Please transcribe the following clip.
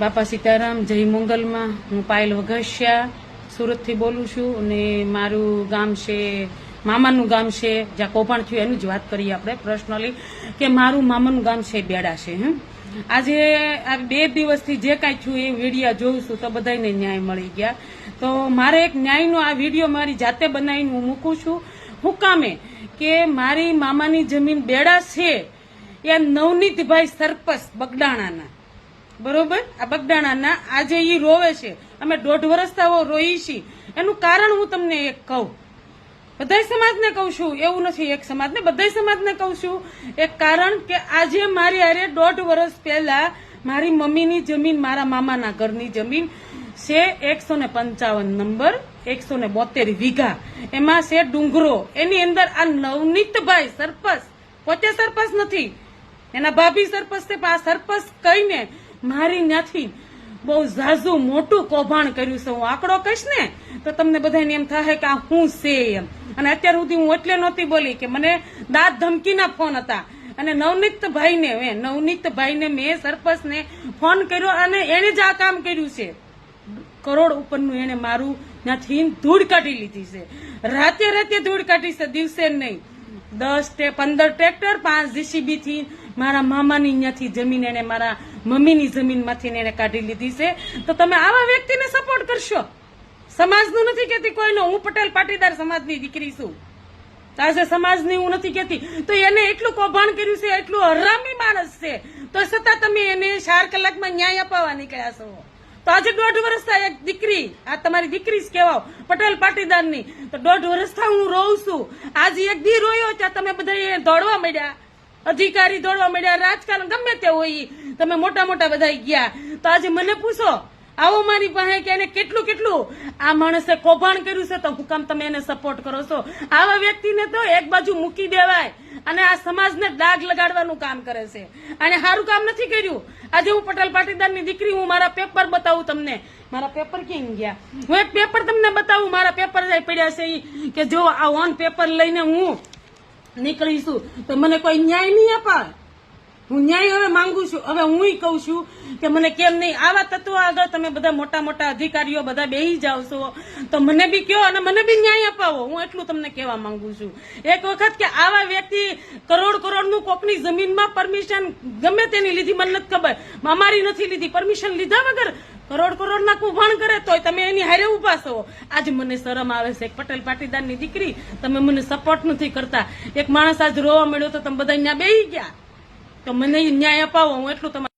બાપા સીતારામ, જય મંગલમાં. હું પાયલ વઘસિયા સુરતથી બોલું છું અને મારું ગામ છે, મામાનું ગામ છે, જ્યાં કૌભાંડ થયું એની જ વાત કરીએ આપણે પર્સનલી કે મારું મામાનું ગામ છે, બેડા છે, હમ. આજે આ બે દિવસથી જે કાંઈ થયું એ વિડીયા જોઉં છું તો બધાને ન્યાય મળી ગયા. તો મારે એક ન્યાયનો આ વીડિયો મારી જાતે બનાવીને હું મૂકું છું. હું કામે કે મારી મામાની જમીન બેડા છે, એ નવનીતભાઈ સરપસ બગડાણાના. બરોબર? આ બગડાણાના આજે એ રોવે છે. અમે દોઢ વર્ષથી આવો રોઈ છીએ એનું કારણ હું તમને એક કહું. બધાય સમાજને કહું છું, એવું નથી એક સમાજને, બધાય સમાજને કહું છું. એક કારણ કે આજે મારી હારે દોઢ વર્ષ પહેલા મારી મમ્મીની જમીન મારા મામાના ઘરની જમીન છે એકસો પંચાવન નંબર, એકસો ને વીઘા. એમાં છે ડુંગરો. એની અંદર આ નવનીતભાઈ સરપંચ. પોતે સરપંચ નથી. એના ભાભી સરપંચ છે, પણ આ સરપંચ કહીને મારી ત્યાંથી બહુ ઝાઝું મોટું કૌભાંડ કર્યું છે. હું આંકડો કહીશ ને, તો તમને બધાને એમ થાય કે આ હું છે એમ. અને અત્યાર સુધી હું એટલે નહોતી બોલી કે મને દાંત ધમકીના ફોન હતા. અને નવનીતભાઈને મેં નવનીતભાઈને મેં સરપંચને ફોન કર્યો અને એણે જ આ કામ કર્યું છે. કરોડ ઉપરનું એને મારું ત્યાંથી ધૂળ કાઢી લીધી છે. રાતે રાતે ધૂળ કાઢી છે, દિવસે નહીં. દસ પંદર ટ્રેક્ટર, પાંચ જીસીબી થી મારા મામાની અહીંયાથી જમીન એને મારા મમ્મીની જમીનમાંથી એને કાઢી લીધી છે. તો તમે આવા વ્યક્તિને સપોર્ટ કરશો? સમાજનું નથી કેતી કોઈનો. હું પટેલ પાટીદાર સમાજની દીકરી છું. આજે સમાજની હું નથી કેતી તો એને એટલું કૌભાંડ કર્યું છે, એટલું હરામી માણસ છે. તો છતાં તમે એને ચાર કલાકમાં ન્યાય અપાવવા નીકળ્યા છો. તો આજે દોઢ વર્ષ એક દીકરી. આ તમારી દીકરી જ કહેવાઓ, પટેલ પાટીદારની. તો દોઢ વર્ષથી હું રોઉં છું. આજે એક દી રોયો ત્યાં તમે બધા દોડવા મળ્યા અધિકારી દોડવા મળ્યા, રાજકારણ ગમે તે હોય. તમે મોટા મોટા બધા ગયા. તો આજે મને પૂછો, આવો મારી પાસે કે એને કેટલું કેટલું? આ માણસે કૌભાંડ કર્યું છે, તો હું કામ તમે એને સપોર્ટ કરો છો? આવા વ્યક્તિને તો એક બાજુ મૂકી દેવાય અને આ સમાજને દાગ લગાડવાનું કામ કરે છે. અને સારું કામ નથી કર્યું. આજે હું પટેલ પાટીદારની દીકરી, હું મારા પેપર બતાવું તમને. મારા પેપર ક્યાં ગયા? હું એક પેપર તમને બતાવું, મારા પેપર પડ્યા છે કે જો આ ઓન પેપર લઈને હું નીકળીશું. તો મને કોઈ ન્યાય નહીં અપાય. હું ન્યાય હવે માંગુ છું. હવે હું કહું છું કે મને કેમ નહીં? આવા તત્વો આગળ તમે બધા મોટા મોટા અધિકારીઓ બધા બેહી જાઓ છો. તો મને બી કયો અને મને બી ન્યાય અપાવો. હું એટલું તમને કહેવા માંગુ છું. એક વખત કે આવા વ્યક્તિ કરોડ કરોડનું કોકની જમીનમાં પરમિશન ગમે તેની લીધી, મને નથી ખબર. અમારી નથી લીધી. પરમિશન લીધા વગર કરોડ કરોડ ના કુભાણ કરે તોય તમે એની હારે ઊભા છો. આજ મને શરમ આવે છે. એક પટેલ પાટીદારની દીકરી, તમે મને સપોર્ટ નથી કરતા. એક માણસ આજ રોવા મળ્યો તો તમે બધા અહીંયા બેહી ગયા. તો મને ન્યાય અપાવો હું એટલું તમારે